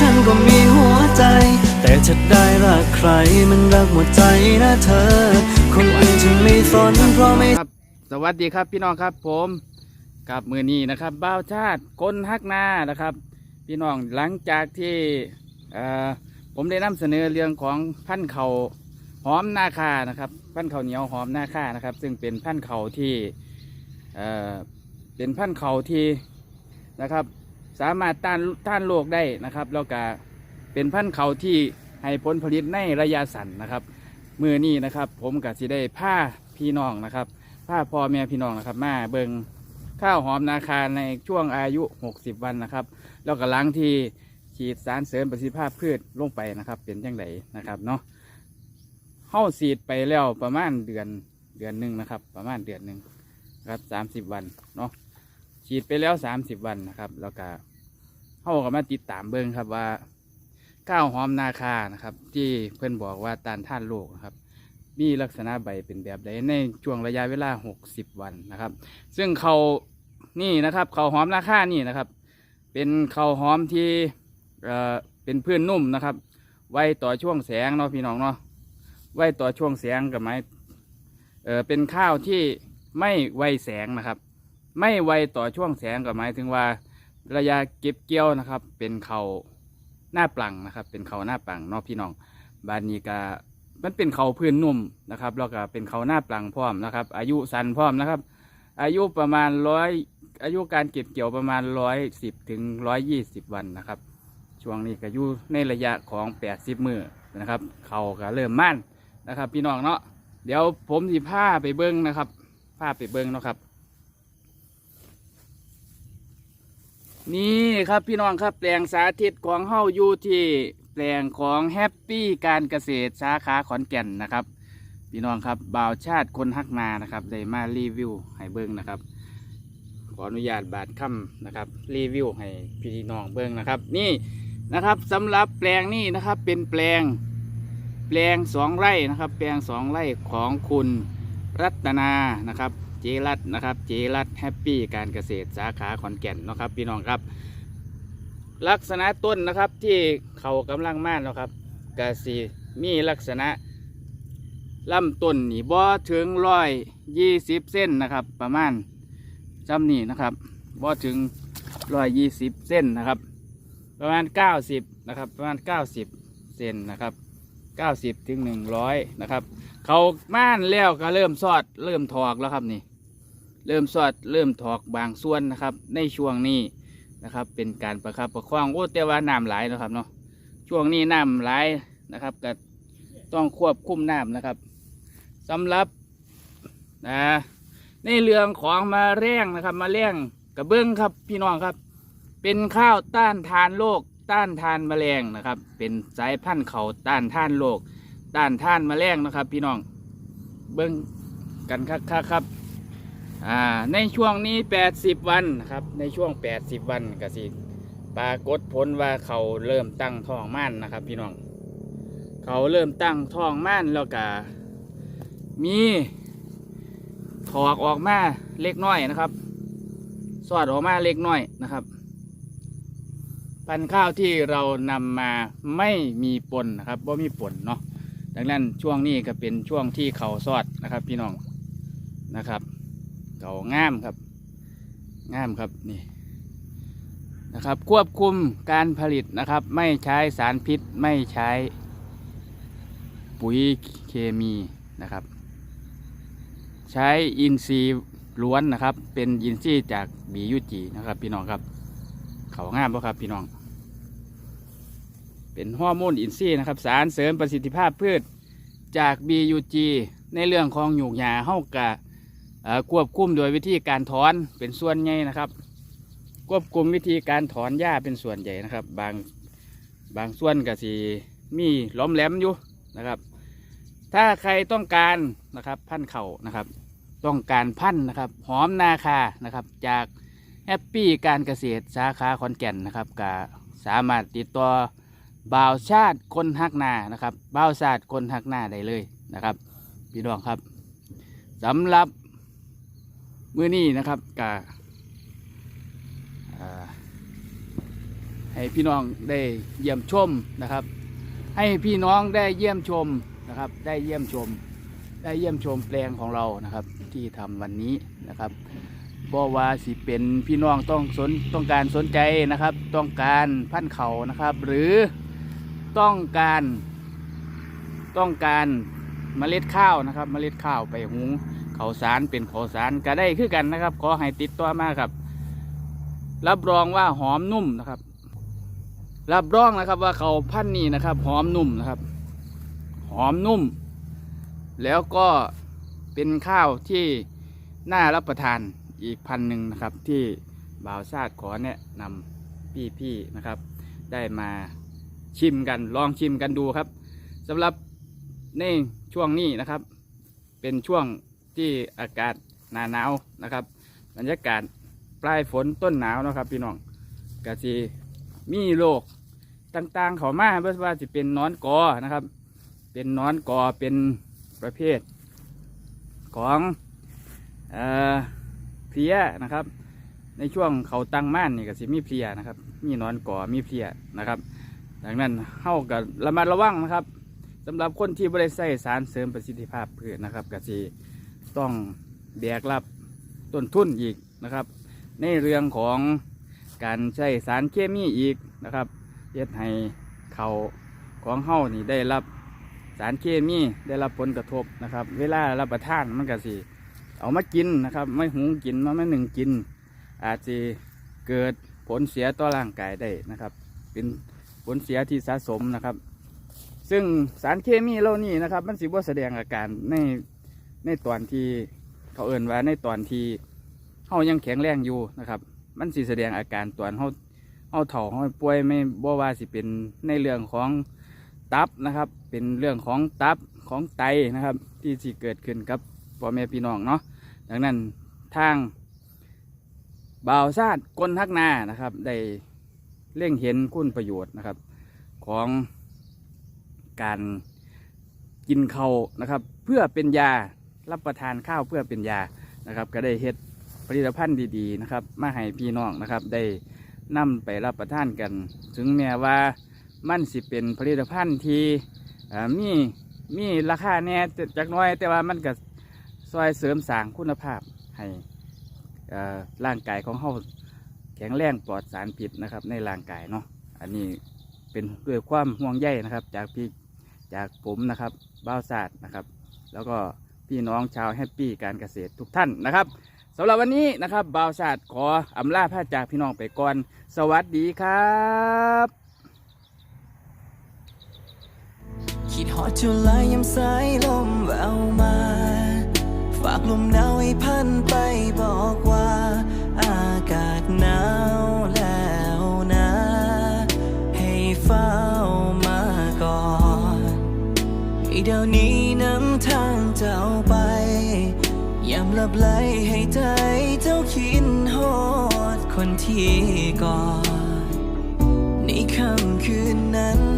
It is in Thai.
ฉันก็มีหัวใจ แต่จะได้รักใครมันรักหมดใจนะเธอ คนอื่นฉันไม่สนเพราะไม่ครับ สวัสดีครับพี่น้องครับผมกับมือนี้นะครับบ้าวชาติคนฮักนานะครับ พี่น้องหลังจากที่ผมได้นำเสนอเรื่องของพันธุ์เขาหอมนาคานะครับ พันธุ์เขาเหนียวหอมนาคานะครับ ซึ่งเป็นพันธุ์เขาที่เอ่อเป็นพันธุ์เขาที่นะครับ สามารถต้านต้านโรคได้นะครับแล้วก็เป็นพันธุ์เขาที่ให้ผลผลิตในระยะสั้นนะครับมือนี้นะครับ ผมกับสิได้ผ้าพี่น้องนะครับผ้าพ่อแม่พี่น้องนะครับ มาเบิงข้าวหอมนาคาในช่วงอายุ 60 วันนะครับ แล้วก็ล้างที่ฉีดสารเสริมประสิทธิภาพพืชลงไปนะครับ เป็นจังไดนะครับเนาะเข้าสีดไปแล้วประมาณเดือนเดือนหนึ่งนะครับ ประมาณเดือนหนึ่งครับสามสิบวันเนาะ ฉีดไปแล้วสามสิบวันนะครับ แล้วก็เข้าก็มาติดตามเบิ้งครับว่าข้าวหอมนาคานะครับ ที่เพื่อนบอกว่าต้านท่านโรคนะครับ มีลักษณะใบเป็นแบบใดในช่วงระยะเวลา60วันนะครับ ซึ่งเขานี่นะครับเขาวหอมนาคานี่นะครับ เป็นเขาวหอมที่เอ่อเป็นพื้นนุ่มนะครับ ไว้ต่อช่วงแสงเนาะพี่น้องเนาะไว้ต่อช่วงแสงกับไม้เออเป็นข้าวที่ไม่ไวแสงนะครับ ไม่ไวต่อช่วงแสงกับหมายถึงว่าระยะเก็บเกี่ยวนะครับ เป็นเขาหน้าปลังนะครับ เป็นเขาหน้าปลังนาะพี่น้องบานนีก็มันเป็นเขาพื้นนุ่มนะครับแล้วก็เป็นเขาหน้าปลังพร้อมนะครับ อายุสั้นพร้อมนะครับ อายุประมาณร้อยอายุการเก็บเกี่ยวประมาณร้อยสิบถึงร้อยยี่สิบวันนะครับ ช่วงนี้ก็อยู่ในระยะของแปดสิบมือนะครับ เขาก็เริ่มมั่นนะครับ พี่น้องเนาะเดี๋ยวผมสิผ้าไปเบิ้งนะครับผ้าไปเบิ้งเนาะครับ นี่ครับพี่น้องครับแปลงสาธิตของเฮาอยู่ที่แปลงของแฮปปี้การเกษตรสาขาขอนแก่นนะครับ พี่น้องครับบ่าวชาติคนฮักนานะครับได้มารีวิวให้เบิ้งนะครับ ขออนุญาตบาดค่ำนะครับรีวิวให้พี่น้องเบิ้งนะครับ นี่นะครับสำหรับแปลงนี่นะครับเป็นแปลงแปลงสองไร่นะครับ แปลงสองไร่ของคุณรัตนานะครับ เจรัตนะครับเจรัตแฮปปี้การเกษตรสาขาขอนแก่นนะครับพี่น้องครับ ลักษณะต้นนะครับที่เขากำลังม่านเนะครับกสีมีลักษณะลำต้นนี่บ่ถึงร้อยยี่สิบเส้นนะครับ ประมาณจำนี่นะครับบ่ถึงร้อยยี่สิบเส้นนะครับ ประมาณเก้าสิบนะครับ ประมาณเก้าสิบเซนนะครับเก้าสิบถึงหนึ่งร้อยนะครับ เขาม่านแล้วก็เริ่มสอดเริ่มถอกแล้วครับนี่ เริ่มสอดเริ่มถอกบางส่วนนะครับ ในช่วงนี้นะครับ เป็นการประคับประคองโอ้แต่ว่าน้ำไหลนะครับเนาะช่วงนี้น้ำไหลนะครับก็ต้องควบคุมน้ำนะครับสำหรับนะในเรื่องของมาแร่งนะครับมาแร่งกระเบื้องครับพี่น้องครับ เป็นข้าวต้านทานโรคต้านทานแมลงนะครับ เป็นสายพันธุ์เขาต้านทานโรคต้านทานแมลงนะครับ พี่น้องเบิ้องกันคักๆครับ อ่าในช่วงนี้ 80 วันนะครับในช่วง 80 วันก็สิปรากฏผลว่าเขาเริ่มตั้งท้องม่านนะครับ พี่น้อง เขาเริ่มตั้งท้องม่านแล้วก็มีถอกออกมาเล็กน้อยนะครับ สอดออกมาเล็กน้อยนะครับ พันข้าวที่เรานำมาไม่มีปนนะครับว่ามีปนเนาะดังนั้นช่วงนี้ก็เป็นช่วงที่เขาสอดนะครับ พี่น้องนะครับ เขางามครับ งามครับนี่นะครับ ควบคุมการผลิตนะครับ ไม่ใช้สารพิษไม่ใช้ปุ๋ยเคมีนะครับ ใช้อินทรีย์ล้วนนะครับ เป็นอินทรีย์จากบียูจีนะครับ พี่น้องครับ เขางามปะครับพี่น้อง เป็นฮอร์โมนอินทรีย์นะครับ สารเสริมประสิทธิภาพพืชจาก BUG ในเรื่องของหยูกหยาเฮากะ ควบคุมโดยวิธีการถอนเป็นส่วนใหญ่นะครับ ควบคุมวิธีการถอนหญ้าเป็นส่วนใหญ่นะครับ บางบางส่วนก็สิมีล้อมแหลมอยู่นะครับ ถ้าใครต้องการนะครับพันเข่านะครับ ต้องการพันนะครับ หอมนาคานะครับ จากแฮปปี้การเกษตรสาขาขอนแก่นนะครับก็สามารถติดต่อบ่าวชาติคนฮักนานะครับบ่าวชาติคนฮักนาได้เลยนะครับ พี่น้องครับสำหรับ มื้อนี้นะครับกาให้พี่น้องได้เยี่ยมชมนะครับ ให้พี่น้องได้เยี่ยมชมนะครับ ได้เยี่ยมชม ได้เยี่ยมชมแปลงของเรานะครับ ที่ทำวันนี้นะครับบ่ว่าสิเป็นพี่น้องต้องสนต้องการสนใจนะครับ ต้องการพันเขานะครับ หรือต้องการต้องการเมล็ดข้าวนะครับ เมล็ดข้าวไปหุง ข้าวสารเป็นข้าวสารก็ได้คือกันนะครับ ขอให้ติดต่อมาครับ รับรองว่าหอมนุ่มนะครับ รับรองนะครับว่าเขาพันนี้นะครับ หอมนุ่มนะครับ หอมนุ่ม แล้วก็เป็นข้าวที่น่ารับประทานอีกพันหนึ่งนะครับ ที่บ่าวชาติขอแนะนำพี่ๆนะครับ ได้มาชิมกันลองชิมกันดูครับสำหรับในช่วงนี้นะครับ เป็นช่วง ที่อากาศหนาหนาวนะครับ บรรยากาศปลายฝนต้นหนาวนะครับ พี่น้องกะจีมีโรคต่างๆ เขามาเพื่อว่าจะเป็นนอนกอนะครับ เป็นนอนกอเป็นประเภท ของเอ่อเพียนะครับ ในช่วงเขาตั้งม่านนี่ก็สิมีเพลียนะครับ มีนอนกอมีเพลียนะครับ ดังนั้นเข้ากับระมัดระวังนะครับสำหรับคนที่บริใส่สารเสริมประสิทธิภาพพืชนะครับก็สิ ต้องแบกรับต้นทุนอีกนะครับ ในเรื่องของการใช้สารเคมีอีกนะครับเฮ็ดให้เขาของเฮานี่ได้รับสารเคมีได้รับผลกระทบนะครับ เวลารับประทานมันก็สิเอามากินนะครับ ไม่หุงกินมาไม่หนึ่งกิน อาจจะเกิดผลเสียต่อร่างกายได้นะครับ เป็นผลเสียที่สะสมนะครับ ซึ่งสารเคมีเหล่านี้นะครับ มันสิบ่แสดงอาการใน ในตอนที่เขาเอ่นว่าในตอนที่เฮายังแข็งแรงอยู่นะครับ มันสิแสดงอาการตอนเฮาเฮาเฒ่าเฮาป่วยไม่บ่ว่าสิเป็นในเรื่องของตับนะครับ เป็นเรื่องของตับของไตนะครับ ที่สิเกิดขึ้นกับพ่อแม่พี่น้องเนาะดังนั้นทางบ่าวชาติกลทักนานะครับ ได้เล่งเห็นคุณประโยชน์นะครับ ของการกินเขานะครับ เพื่อเป็นยา รับประทานข้าวเพื่อเป็นยานะครับ ก็ได้เฮ็ดผลิตภัณฑ์ดีๆนะครับ มาให้พี่น้องนะครับ ได้นำไปรับประทานกัน ถึงแม้ว่ามันสิเป็นผลิตภัณฑ์ที่อ่มีมีราคาแน่จักน้อย แต่ว่ามันก็ซอยเสริมสร้างคุณภาพให้ร่างกายของเขาแข็งแรงปลอดสารพิษนะครับ ในร่างกายเนาะอันนี้เป็นด้วยความห่วงใยนะครับ จากพี่จากผมนะครับบ้าวศาสตร์นะครับ แล้วก็ พี่น้องชาวแฮปปี้การเกษตรทุกท่านนะครับสำหรับวันนี้นะครับบ่าวศาสตร์ขออำลาพระจากพี่น้องไปก่อน สวัสดีครับคิดฮอดจุลายยำสายล บไหลให้ใจเจ้าคิดฮอดคนที่กอดในค่ำคืนนั้น